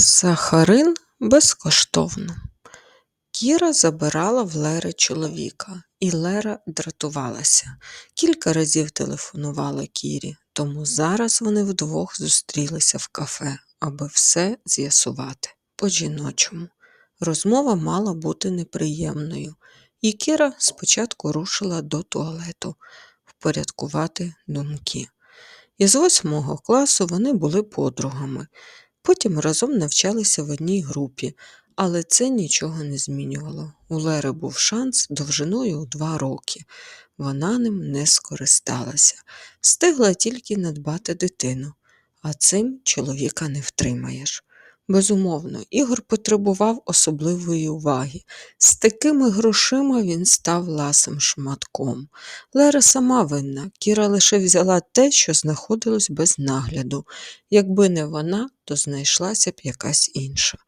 Сахарин безкоштовно. Кіра забирала в Лери чоловіка, і Лера дратувалася. Кілька разів телефонувала Кірі, тому зараз вони вдвох зустрілися в кафе, аби все з'ясувати по-жіночому. Розмова мала бути неприємною, і Кіра спочатку рушила до туалету впорядкувати думки. Із восьмого класу вони були подругами. Потім разом навчалися в одній групі, але це нічого не змінювало. У Лери був шанс довжиною у два роки. Вона ним не скористалася, встигла тільки надбати дитину, а цим чоловіка не втримаєш. Безумовно, Ігор потребував особливої уваги. З такими грошима він став ласим шматком. Лера сама винна, Кіра лише взяла те, що знаходилось без нагляду. Якби не вона, то знайшлася б якась інша.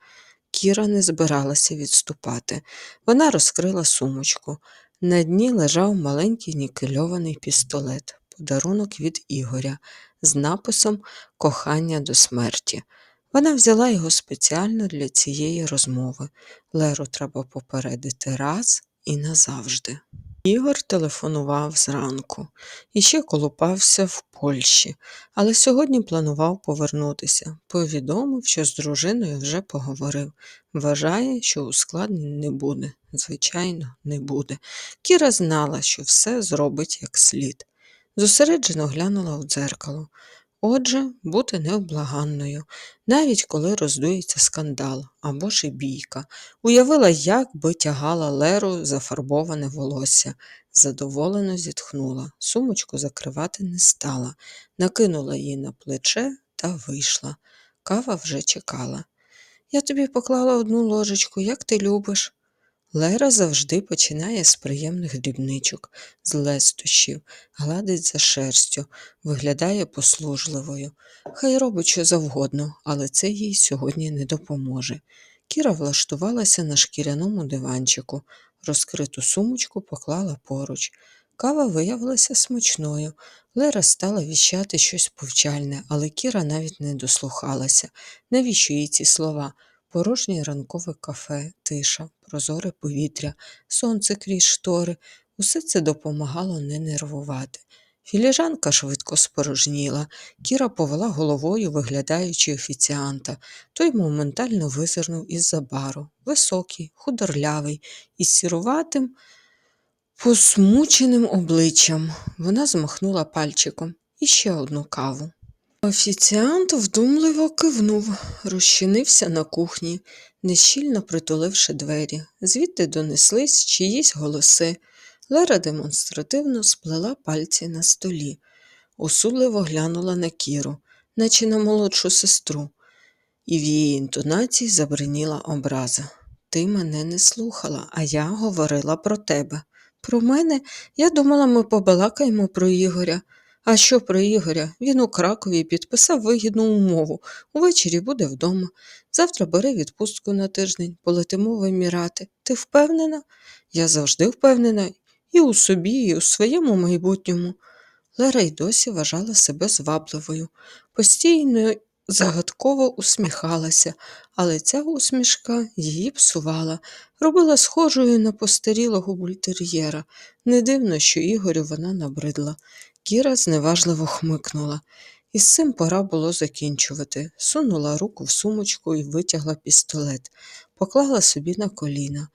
Кіра не збиралася відступати. Вона розкрила сумочку. На дні лежав маленький нікельований пістолет, подарунок від Ігоря, з написом Кохання до смерті. Вона взяла його спеціально для цієї розмови. Леру треба попередити раз і назавжди. Ігор телефонував зранку і ще колупався в Польщі, але сьогодні планував повернутися. Повідомив, що з дружиною вже поговорив. Вважає, що ускладнень не буде. Звичайно, не буде. Кіра знала, що все зробить як слід. Зосереджено глянула в дзеркало. Отже, бути невблаганною, навіть коли роздується скандал або ж і бійка. Уявила, як би тягала Леру зафарбоване волосся. Задоволено зітхнула, сумочку закривати не стала, накинула її на плече та вийшла. Кава вже чекала. Я тобі поклала одну ложечку, як ти любиш. Лера завжди починає з приємних дрібничок, з лестощів, гладить за шерстю, виглядає послужливою. Хай робить що завгодно, але це їй сьогодні не допоможе. Кіра влаштувалася на шкіряному диванчику, розкриту сумочку поклала поруч. Кава виявилася смачною. Лера стала віщати щось повчальне, але Кіра навіть не дослухалася. Навіщо їй ці слова? Порожнє ранкове кафе, тиша, прозоре повітря, сонце крізь штори. Усе це допомагало не нервувати. Філіжанка швидко спорожніла. Кіра повела головою, виглядаючи офіціанта. Той моментально визирнув із-за бару. Високий, худорлявий, із сіруватим, посмученим обличчям. Вона змахнула пальчиком. Іще одну каву. Офіціант вдумливо кивнув, розчинився на кухні, нещільно притуливши двері. Звідти донеслись чиїсь голоси. Лера демонстративно сплела пальці на столі, осудливо глянула на Кіру, наче на молодшу сестру, і в її інтонації забриніла образа. Ти мене не слухала, а я говорила про тебе. Про мене я думала, ми побалакаємо про Ігоря. А що про Ігоря? Він у Кракові підписав вигідну умову. Увечері буде вдома. Завтра бери відпустку на тиждень, полетимо в Емірати. Ти впевнена? Я завжди впевнена і у собі, і у своєму майбутньому. Лера й досі вважала себе звабливою, постійно загадково усміхалася, але ця усмішка її псувала, робила схожою на постарілого бультер'єра. Не дивно, що Ігорю вона набридла. Кіра зневажливо хмикнула. І з цим пора було закінчувати. Сунула руку в сумочку і витягла пістолет, поклала собі на коліна.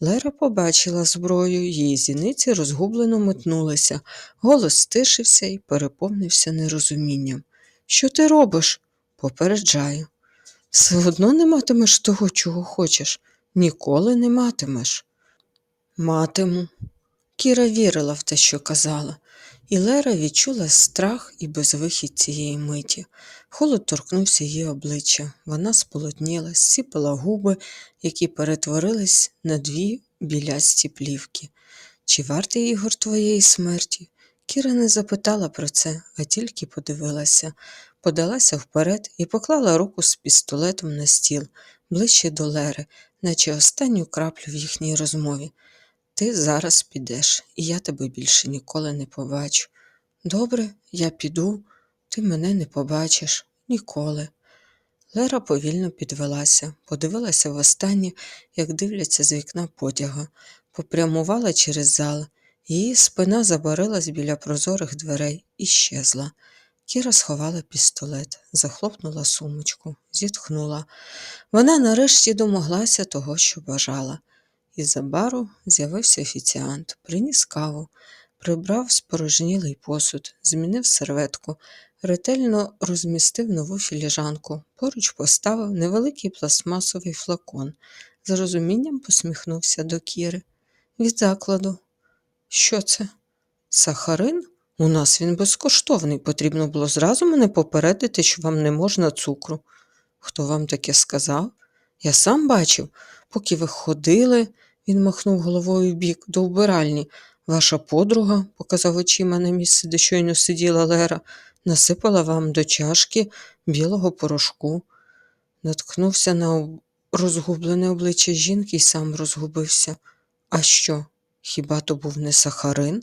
Лера побачила зброю, її зіниці розгублено метнулися, голос стишився і переповнився нерозумінням. Що ти робиш? Попереджаю. Все одно не матимеш того, чого хочеш, ніколи не матимеш. Матиму. Кіра вірила в те, що казала, і Лера відчула страх і безвихідь цієї миті. Холод торкнувся її обличчя. Вона сполотніла, сіпала губи, які перетворились на дві білясті плівки. Чи вартий Ігор твоєї смерті? Кіра не запитала про це, а тільки подивилася, подалася вперед і поклала руку з пістолетом на стіл, ближче до Лери, наче останню краплю в їхній розмові. Ти зараз підеш, і я тебе більше ніколи не побачу. Добре, я піду, ти мене не побачиш ніколи. Лера повільно підвелася, подивилася востаннє, як дивляться з вікна потяга, попрямувала через зал. Її спина забарилась біля прозорих дверей і щезла. Кіра сховала пістолет, захлопнула сумочку, зітхнула. Вона нарешті домоглася того, що бажала. Із за бару з'явився офіціант, приніс каву, прибрав спорожнілий посуд, змінив серветку, ретельно розмістив нову філіжанку, поруч поставив невеликий пластмасовий флакон. З розумінням посміхнувся до Кіри. Від закладу. Що це? Сахарин? У нас він безкоштовний. Потрібно було зразу мене попередити, що вам не можна цукру. Хто вам таке сказав? Я сам бачив, поки ви ходили, він махнув головою в бік до вбиральні. Ваша подруга, показав очима на місце, де щойно сиділа Лера, насипала вам до чашки білого порошку. Наткнувся на розгублене обличчя жінки і сам розгубився. А що? Хіба то був не сахарин?